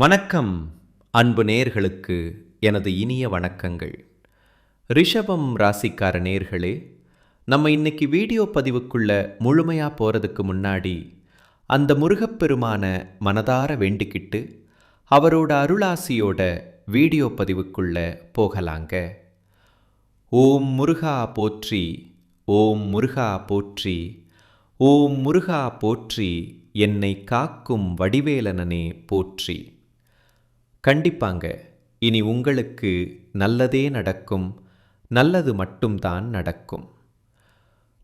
வணக்கம் அன்பு நேர்களுக்கு எனது இனிய வணக்கங்கள். ரிஷபம் ராசிக்கார நேர்களே நம்ம இன்னைக்கு வீடியோ பதிவுக்குள்ள முழுமையாக போகிறதுக்கு முன்னாடி அந்த முருகப்பெருமான மனதார வேண்டிக்கிட்டு அவரோட அருளாசியோட வீடியோ பதிவுக்குள்ள போகலாங்க. ஓம் முருகா போற்றி ஓம் முருகா போற்றி ஓம் முருகா போற்றி என்னை காக்கும் வடிவேலனனே போற்றி. கண்டிப்பாங்க. இனி உங்களுக்கு நல்லதே நடக்கும் நல்லது மட்டும்தான் நடக்கும்.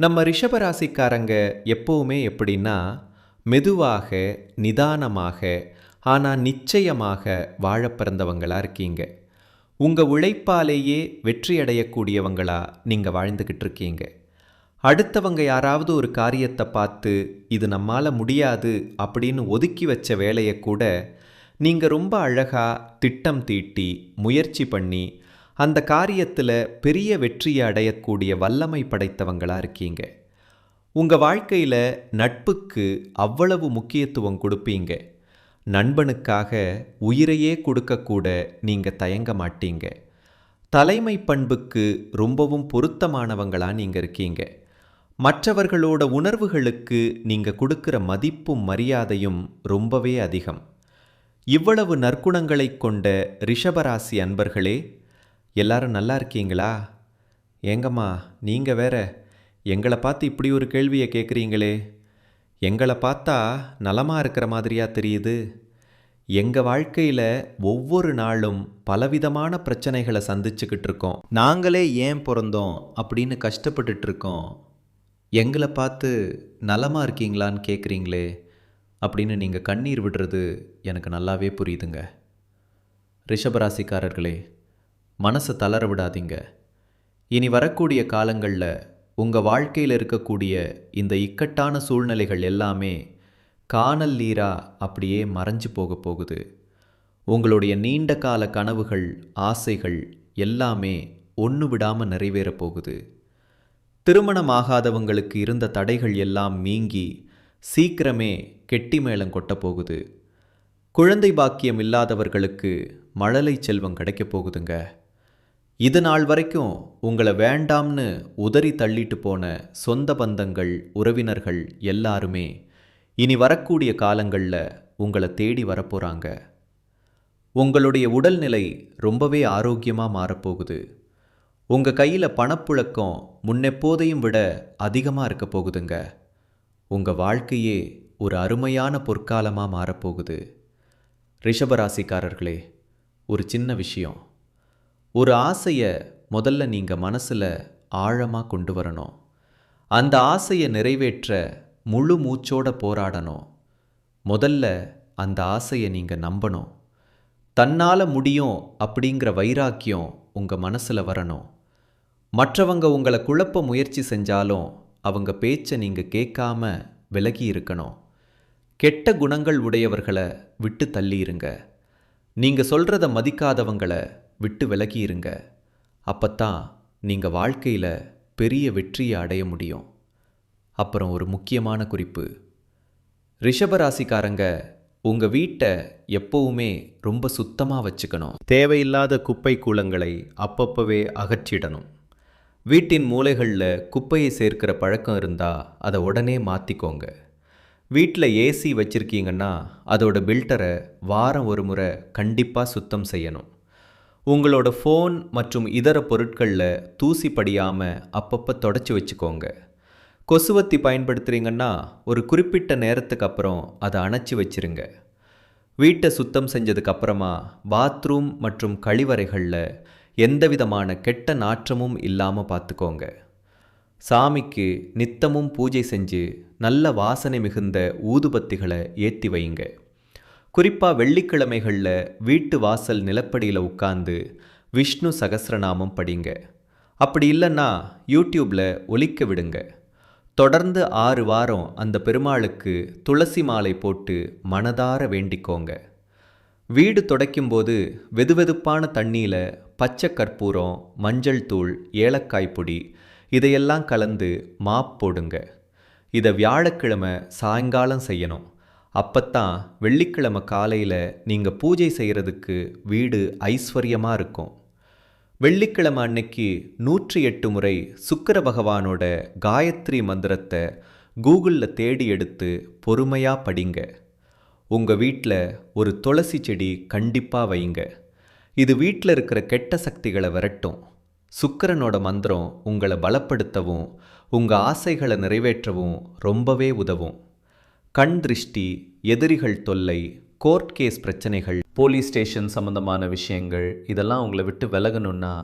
நம்ம ரிஷபராசிக்காரங்க எப்போவுமே எப்படின்னா மெதுவாக நிதானமாக ஆனால் நிச்சயமாக வாழ பிறந்தவங்களாக இருக்கீங்க. உங்கள் உழைப்பாலேயே வெற்றியடையக்கூடியவங்களாக நீங்கள் வாழ்ந்துக்கிட்டு இருக்கீங்க. அடுத்தவங்க யாராவது ஒரு காரியத்தை பார்த்து இது நம்மால் முடியாது அப்படின்னு ஒதுக்கி வச்ச வேலையை கூட நீங்கள் ரொம்ப அழகாக திட்டம் தீட்டி முயற்சி பண்ணி அந்த காரியத்தில் பெரிய வெற்றியை அடையக்கூடிய வல்லமை படைத்தவங்களாக இருக்கீங்க. உங்கள் வாழ்க்கையில் நட்புக்கு அவ்வளவு முக்கியத்துவம் கொடுப்பீங்க. நண்பனுக்காக உயிரையே கொடுக்கக்கூட நீங்கள் தயங்க மாட்டீங்க. தலைமை பண்புக்கு ரொம்பவும் பொருத்தமானவங்களாக நீங்கள் இருக்கீங்க. மற்றவர்களோட உணர்வுகளுக்கு நீங்கள் கொடுக்குற மதிப்பும் மரியாதையும் ரொம்பவே அதிகம். இவ்வளவு நற்குணங்களைக் கொண்ட ரிஷபராசி அன்பர்களே எல்லாரும் நல்லா இருக்கீங்களா? ஏங்கம்மா நீங்கள் வேற எங்களை பார்த்து இப்படி ஒரு கேள்வியை கேட்குறீங்களே எங்களை பார்த்தா நலமாக இருக்கிற மாதிரியா தெரியுது. எங்கள் வாழ்க்கையில் ஒவ்வொரு நாளும் பலவிதமான பிரச்சனைகளை சந்திச்சுக்கிட்டு இருக்கோம். நாங்களே ஏன் பிறந்தோம் அப்படின்னு கஷ்டப்பட்டுட்டு இருக்கோம். எங்களை பார்த்து நலமாக இருக்கீங்களான்னு கேட்குறீங்களே அப்படின்னு நீங்கள் கண்ணீர் விடுறது எனக்கு நல்லாவே புரியுதுங்க. ரிஷபராசிக்காரர்களே மனசை தளர விடாதீங்க. இனி வரக்கூடிய காலங்களில் உங்கள் வாழ்க்கையில் இருக்கக்கூடிய இந்த இக்கட்டான சூழ்நிலைகள் எல்லாமே காணல் நீரா அப்படியே மறைஞ்சு போக போகுது. உங்களுடைய நீண்ட கால கனவுகள் ஆசைகள் எல்லாமே ஒன்று விடாமல் நிறைவேறப் போகுது. திருமணமாகாதவங்களுக்கு இருந்த தடைகள் எல்லாம் நீங்கி சீக்கிரமே கெட்டி மேளம் கொட்டப் போகுது. குழந்தை பாக்கியம் இல்லாதவர்களுக்கு மழலை செல்வம் கிடைக்கப் போகுதுங்க. இது நாள் வரைக்கும் உங்களை வேண்டாம்னு உதறி தள்ளிட்டு போன சொந்த பந்தங்கள் உறவினர்கள் எல்லாருமே இனி வரக்கூடிய காலங்களில் உங்களை தேடி வரப்போகிறாங்க உங்களுடைய உடல்நிலை ரொம்பவே ஆரோக்கியமாக மாறப்போகுது. உங்கள் கையில் பணப்புழக்கம் முன்னெப்போதையும் விட அதிகமாக இருக்க போகுதுங்க. உங்கள் வாழ்க்கையே ஒரு அருமையான பொற்காலமாக மாறப்போகுது. ரிஷபராசிக்காரர்களே ஒரு சின்ன விஷயம். ஒரு ஆசையை முதல்ல நீங்கள் மனசில் ஆழமாக கொண்டு வரணும். அந்த ஆசையை நிறைவேற்ற முழு மூச்சோட போராடணும். முதல்ல அந்த ஆசையை நீங்கள் நம்பணும். தன்னால் முடியும் அப்படிங்கிற வைராக்கியம் உங்கள் மனசில் வரணும். மற்றவங்க உங்களை குழப்ப முயற்சி செஞ்சாலும் அவங்க பேச்சை நீங்கள் கேட்காம விலகி இருக்கணும். கெட்ட குணங்கள் உடையவர்களை விட்டு தள்ளியிருங்க நீங்கள் சொல்கிறத மதிக்காதவங்களை விட்டு விலகியிருங்க அப்போத்தான் நீங்கள் வாழ்க்கையில் பெரிய வெற்றியை அடைய முடியும். அப்புறம் ஒரு முக்கியமான குறிப்பு. ரிஷபராசிக்காரங்க உங்கள் வீட்டை எப்போவுமே ரொம்ப சுத்தமாக வச்சுக்கணும். தேவையில்லாத குப்பை கூலங்களை அப்பப்பவே அகற்றிடணும். வீட்டின் மூலைகளில் குப்பையை சேர்க்கிற பழக்கம் இருந்தால் அதை உடனே மாற்றிக்கோங்க வீட்டில் ஏசி வச்சுருக்கீங்கன்னா அதோட பில்டரை வாரம் ஒரு முறை கண்டிப்பாக சுத்தம் செய்யணும். உங்களோட ஃபோன் மற்றும் இதர பொருட்களில் தூசி படியாமல் அப்பப்போ தொடச்சி வச்சுக்கோங்க. கொசுவத்தி பயன்படுத்துகிறீங்கன்னா ஒரு குறிப்பிட்ட நேரத்துக்கு அப்புறம் அதை அணைச்சி வச்சிருங்க. வீட்டை சுத்தம் செஞ்சதுக்கப்புறமா பாத்ரூம் மற்றும் கழிவறைகளில் எந்த விதமான கெட்ட நாற்றமும் இல்லாமல் பார்த்துக்கோங்க சாமிக்கு நித்தமும் பூஜை செஞ்சு நல்ல வாசனை மிகுந்த ஊதுபத்திகளை ஏற்றி வைங்க குறிப்பாக வெள்ளிக்கிழமைகளில் வீட்டு வாசல் நிலப்படியில் உட்கார்ந்து விஷ்ணு சகசிரநாமம் படிங்க. அப்படி இல்லைன்னா யூடியூப்பில் ஒலிக்க விடுங்க. தொடர்ந்து ஆறு வாரம் அந்த பெருமாளுக்கு துளசி மாலை போட்டு மனதார வேண்டிக்கோங்க. வீடு துடைக்கும்போது வெதுவெதுப்பான தண்ணியில் பச்சை கற்பூரம் மஞ்சள் தூள் ஏலக்காய் பொடி இதையெல்லாம் கலந்து மாப் போடுங்க. இதை வியாழக்கிழமை சாயங்காலம் செய்யணும். அப்பத்தான் வெள்ளிக்கிழமை காலையில் நீங்கள் பூஜை செய்கிறதுக்கு வீடு ஐஸ்வர்யமாக இருக்கும். வெள்ளிக்கிழமை அன்னைக்கு நூற்றி எட்டு முறை சுக்கர பகவானோட காயத்ரி மந்திரத்தை கூகுளில் தேடி எடுத்து பொறுமையாக படிங்க. உங்கள் வீட்டில் ஒரு துளசி செடி கண்டிப்பாக வைங்க. இது வீட்டில் இருக்கிற கெட்ட சக்திகளை விரட்டும். சுக்கரனோட மந்திரம் உங்களை பலப்படுத்தவும் உங்கள் ஆசைகளை நிறைவேற்றவும் ரொம்பவே உதவும். கண் திருஷ்டி எதிரிகள் தொல்லை கோர்ட் கேஸ் பிரச்சனைகள் போலீஸ் ஸ்டேஷன் சம்மந்தமான விஷயங்கள் இதெல்லாம் உங்களை விட்டு விலகணுன்னா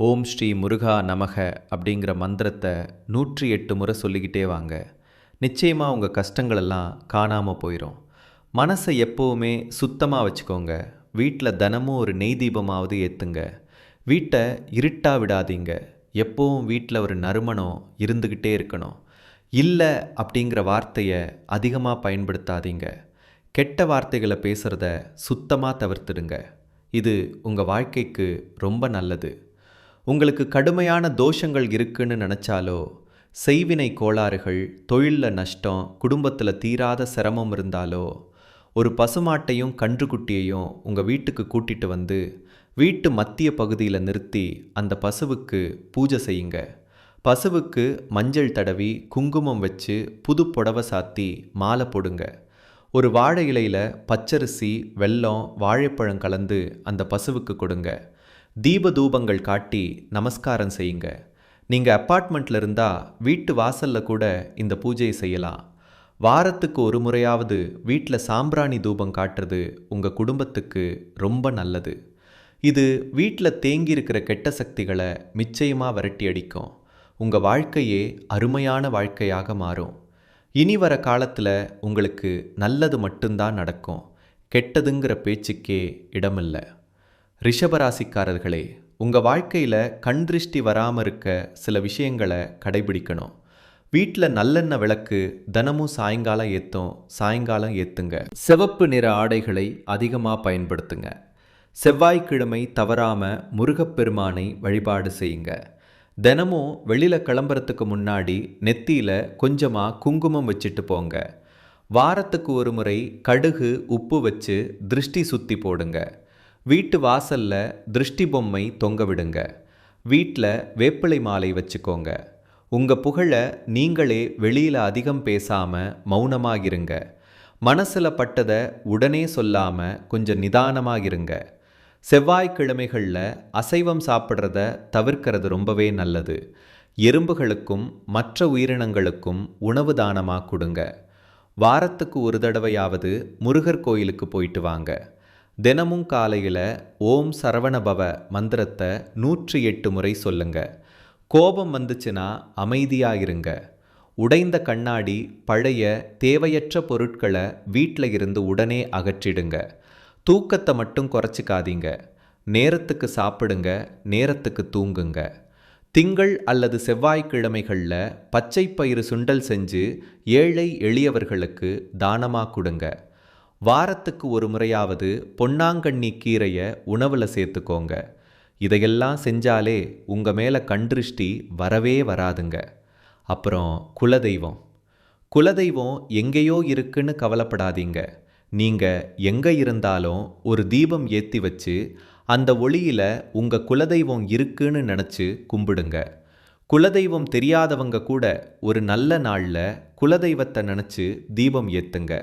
ஓம் ஸ்ரீ முருகா நமக அப்படிங்கிற மந்திரத்தை நூற்றி எட்டு முறை சொல்லிக்கிட்டே வாங்க. நிச்சயமாக உங்கள் கஷ்டங்களெல்லாம் காணாமல் போயிடும் மனசை எப்போவுமே சுத்தமாக வச்சுக்கோங்க. வீட்டில் தினமும் ஒரு நெய் தீபமாவது ஏற்றுங்க வீட்டை இருட்டா விடாதீங்க. எப்போவும் வீட்டில் ஒரு நறுமணம் இருந்துக்கிட்டே இருக்கணும். இல்லை அப்படிங்கிற வார்த்தையை அதிகமாக பயன்படுத்தாதீங்க. கெட்ட வார்த்தைகளை பேசுகிறத சுத்தமாக தவிர்த்துடுங்க. இது உங்கள் வாழ்க்கைக்கு ரொம்ப நல்லது. உங்களுக்கு கடுமையான தோஷங்கள் இருக்குன்னு நினச்சாலோ செய்வினை கோளாறுகள் தொழிலில் நஷ்டம் குடும்பத்தில் தீராத சிரமம் இருந்தாலோ ஒரு பசுமாட்டையும் கன்றுக்குட்டியையும் உங்கள் வீட்டுக்கு கூட்டிட்டு வந்து வீட்டு மத்திய பகுதியில் நிறுத்தி அந்த பசுவுக்கு பூஜை செய்யுங்க. பசுவுக்கு மஞ்சள் தடவி குங்குமம் வச்சு புது புடவை சாத்தி மாலை போடுங்க. ஒரு வாழை இலையில் பச்சரிசி வெல்லம் வாழைப்பழம் கலந்து அந்த பசுவுக்கு கொடுங்க. தீப தூபங்கள் காட்டி நமஸ்காரம் செய்யுங்க. நீங்கள் அப்பார்ட்மெண்ட்டில் இருந்தால் வீட்டு வாசலில் கூட இந்த பூஜையை செய்யலாம். வாரத்துக்கு ஒரு முறையாவது வீட்டில் சாம்பிராணி தூபம் காட்டுறது உங்கள் குடும்பத்துக்கு ரொம்ப நல்லது. இது வீட்டில் தேங்கியிருக்கிற கெட்ட சக்திகளை நிச்சயமாக விரட்டி அடிக்கும். உங்கள் வாழ்க்கையே அருமையான வாழ்க்கையாக மாறும். இனி வர காலத்தில் உங்களுக்கு நல்லது மட்டும்தான் நடக்கும். கெட்டதுங்கிற பேச்சுக்கே இடமில்லை. ரிஷபராசிக்காரர்களே உங்கள் வாழ்க்கையில் கண் திருஷ்டி வராமல் இருக்க சில விஷயங்களை கடைபிடிக்கணும். வீட்டில் நல்லெண்ணெய் விளக்கு தினமும் சாயங்காலம் ஏற்றும் சாயங்காலம் ஏற்றுங்க சிவப்பு நிற ஆடைகளை அதிகமாக பயன்படுத்துங்க. செவ்வாய்க்கிழமை தவறாமல் முருகப்பெருமானை வழிபாடு செய்யுங்க. தினமும் வெளியில் கிளம்புறதுக்கு முன்னாடி நெத்தியில் கொஞ்சமாக குங்குமம் வச்சுட்டு போங்க. வாரத்துக்கு ஒரு முறை கடுகு உப்பு வச்சு திருஷ்டி சுற்றி போடுங்க. வீட்டு வாசலில் திருஷ்டி பொம்மை தொங்க விடுங்க. வீட்டில் வேப்பிலை மாலை வச்சுக்கோங்க. உங்கள் புகழை நீங்களே வெளியில் அதிகம் பேசாமல் மௌனமாகிருங்க. மனசில் பட்டதை உடனே சொல்லாமல் கொஞ்சம் நிதானமாகிருங்க. செவ்வாய்க்கிழமைகளில் அசைவம் சாப்பிட்றத தவிர்க்கிறது ரொம்பவே நல்லது. எறும்புகளுக்கும் மற்ற உயிரினங்களுக்கும் உணவு தானமாக கொடுங்க. வாரத்துக்கு ஒரு தடவையாவது முருகர் கோயிலுக்கு போயிட்டு வாங்க. தினமும் காலையில் ஓம் சரவணபவ மந்திரத்தை நூற்றி எட்டு முறை சொல்லுங்கள் கோபம் வந்துச்சுன்னா அமைதியாக இருங்க உடைந்த கண்ணாடி பழைய தேவையற்ற பொருட்களை வீட்டில் இருந்து உடனே அகற்றிடுங்க. தூக்கத்தை மட்டும் குறைச்சிக்காதீங்க. நேரத்துக்கு சாப்பிடுங்க நேரத்துக்கு தூங்குங்க. திங்கள் அல்லது செவ்வாய்க்கிழமைகளில் பச்சை பயிறு சுண்டல் செஞ்சு ஏழை எளியவர்களுக்கு தானமாக கொடுங்க. வாரத்துக்கு ஒரு முறையாவது பொன்னாங்கண்ணி கீரையை உணவில் சேர்த்துக்கோங்க. இதையெல்லாம் செஞ்சாலே உங்கள் மேலே கண்டிருஷ்டி வரவே வராதுங்க. அப்புறம் குலதெய்வம். குலதெய்வம் எங்கேயோ இருக்குன்னு கவலைப்படாதீங்க. நீங்கள் எங்கே இருந்தாலும் ஒரு தீபம் ஏற்றி வச்சு அந்த ஒளியில் உங்கள் குலதெய்வம் இருக்குன்னு நினச்சி கும்பிடுங்க. குலதெய்வம் தெரியாதவங்க கூட ஒரு நல்ல நாளில் குலதெய்வத்தை நினச்சி தீபம் ஏற்றுங்க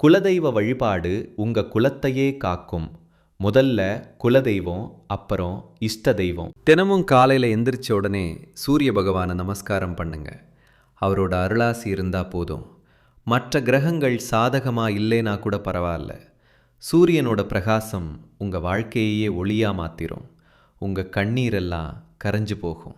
குலதெய்வ வழிபாடு உங்கள் குலத்தையே காக்கும். முதல்ல குலதெய்வம் அப்புறம் இஷ்ட தெய்வம். தினமும் காலையில் எந்திரிச்ச உடனே சூரிய பகவானை நமஸ்காரம் பண்ணுங்க. அவரோட அருளாசி இருந்தால் போதும். மற்ற கிரகங்கள் சாதகமாக இல்லைனா கூட பரவாயில்ல. சூரியனோட பிரகாசம் உங்கள் வாழ்க்கையையே ஒளியாக மாத்திரும். உங்கள் கண்ணீரெல்லாம் கரைஞ்சு போகும்.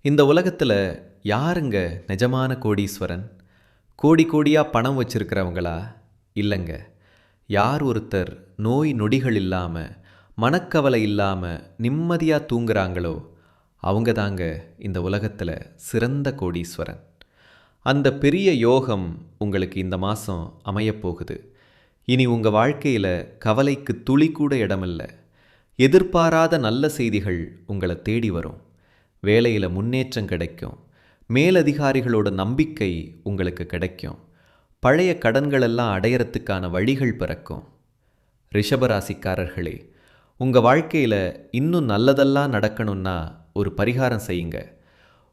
இந்த உலகத்தில் யாருங்க நிஜமான கோடீஸ்வரன்? கோடி கோடியாக பணம் வச்சிருக்கிறவங்களா? இல்லைங்க. யார் ஒருத்தர் நோய் நொடிகள் இல்லாமல் மனக்கவலை இல்லாமல் நிம்மதியாக தூங்குறாங்களோ அவங்க தாங்க இந்த உலகத்தில் சிறந்த கோடீஸ்வரன். அந்த பெரிய யோகம் உங்களுக்கு இந்த மாதம் அமையப்போகுது இனி உங்கள் வாழ்க்கையில் கவலைக்கு துளி கூட இடமில்லை. எதிர்பாராத நல்ல செய்திகள் உங்களை தேடி வரும். வேலையில் முன்னேற்றம் கிடைக்கும். மேலதிகாரிகளோட நம்பிக்கை உங்களுக்கு கிடைக்கும். பழைய கடன்களெல்லாம் அடையறதுக்கான வழிகள் பிறக்கும். ரிஷபராசிக்காரர்களே உங்கள் வாழ்க்கையில் இன்னும் நல்லதெல்லாம் நடக்கணும்னா ஒரு பரிகாரம் செய்யுங்க.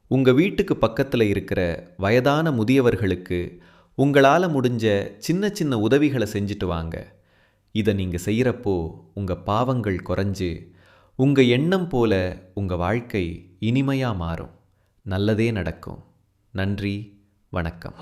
உங்கள் வீட்டுக்கு பக்கத்தில் இருக்கிற வயதான முதியவர்களுக்கு உங்களால் முடிஞ்ச சின்ன சின்ன உதவிகளை செஞ்சுட்டு வாங்க. இதை நீங்கள் செய்கிறப்போ உங்கள் பாவங்கள் குறைஞ்சு உங்கள் எண்ணம் போல உங்கள் வாழ்க்கை இனிமையாக மாறும். நல்லதே நடக்கும். நன்றி வணக்கம்.